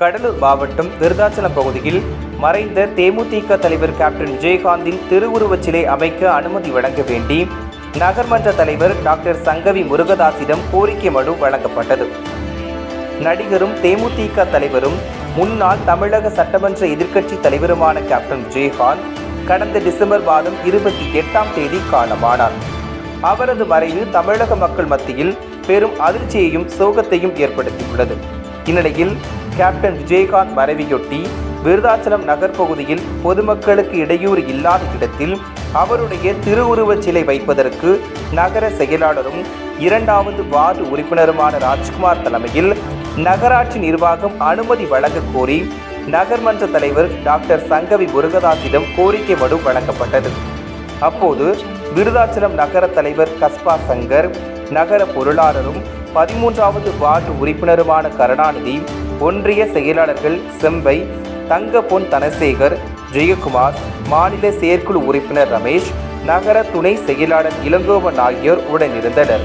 கடலூர் மாவட்டம் விருதாச்சலம் பகுதியில் மறைந்த தேமுதிக தலைவர் கேப்டன் விஜயகாந்தின் திருவுருவச் சிலை அமைக்க அனுமதி வழங்க வேண்டி நகர்மன்ற தலைவர் டாக்டர் சங்கவி முருகதாசிடம் கோரிக்கை மனு வழங்கப்பட்டது. நடிகரும் தேமுதிக தலைவரும் முன்னாள் தமிழக சட்டமன்ற எதிர்க்கட்சி தலைவருமான கேப்டன் விஜயகாந்த் கடந்த டிசம்பர் மாதம் இருபத்தி எட்டாம் தேதி காலமானார். அவரது மறைவு தமிழக மக்கள் மத்தியில் பெரும் அதிர்ச்சியையும் சோகத்தையும் ஏற்படுத்தியுள்ளது. இந்நிலையில் கேப்டன் விஜயகாந்த் மறைவையொட்டி விருதாச்சலம் நகர் பகுதியில் பொதுமக்களுக்கு இடையூறு இல்லாத இடத்தில் அவருடைய திருவுருவச் சிலை வைப்பதற்கு நகர செயலாளரும் இரண்டாவது வார்டு உறுப்பினருமான ராஜ்குமார் தலைமையில் நகராட்சி நிர்வாகம் அனுமதி வழங்க கோரி நகர்மன்ற தலைவர் டாக்டர் சங்கவி முருகதாசிடம் கோரிக்கை மனு வழங்கப்பட்டது. அப்போது விருதாச்சலம் நகர தலைவர் கஸ்பா சங்கர் நகர பொருளாளரும் பதிமூன்றாவது வார்டு உறுப்பினருமான கருணாநிதி ஒன்றிய செயலாளர்கள் செம்பை தங்க பொன் தனசேகர் ஜெயக்குமார் மாநில செயற்குழு உறுப்பினர் ரமேஷ் நகர துணை செயலாளர் இளங்கோவன் ஆகியோர் உடனிருந்தனர்